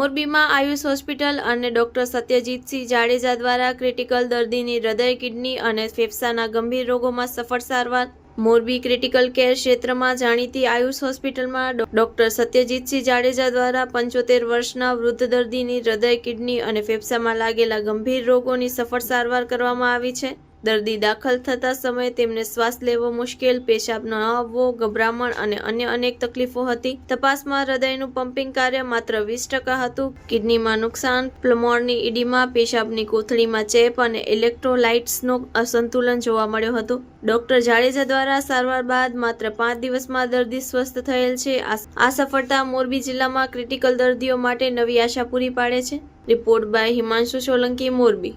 મોરબીમાં આયુષ હોસ્પિટલ અને ડોક્ટર સત્યજીતસિંહ જાડેજા દ્વારા ક્રિટિકલ દર્દીની હૃદય, કિડની અને ફેફસાના ગંભીર રોગોમાં સફળ સારવાર. મોરબી ક્રિટિકલ કેર ક્ષેત્રમાં જાણીતી આયુષ હોસ્પિટલમાં ડોક્ટર સત્યજીતસિંહ જાડેજા દ્વારા પંચોતેર વર્ષના વૃદ્ધ દર્દીની હૃદય, કિડની અને ફેફસામાં લાગેલા ગંભીર રોગોની સફળ સારવાર કરવામાં આવી છે. દર્દી દાખલ થતા સમયે તેમને શ્વાસ લેવો મુશ્કેલ, પેશાબ ન આવવો ગભરામણ અને અન્ય અનેક તકલીફો હતી. તપાસમાં હૃદયનું પંપિંગ કાર્ય માત્ર વીસ ટકા હતું. કિડનીમાં નુકસાન, પ્લમોરની ઈડીમાં, પેશાબની કોથળીમાં ચેપ અને ઇલેક્ટ્રોલાઇટ્સનું અસંતુલન જોવા મળ્યો હતું. ડોક્ટર જાડેજા દ્વારા સારવાર બાદ માત્ર પાંચ દિવસમાં દર્દી સ્વસ્થ થયેલ છે. આ સફળતા મોરબી જિલ્લામાં ક્રિટિકલ દર્દીઓ માટે નવી આશા પૂરી પાડે છે. Report by Himanshu Solanki, Morbi.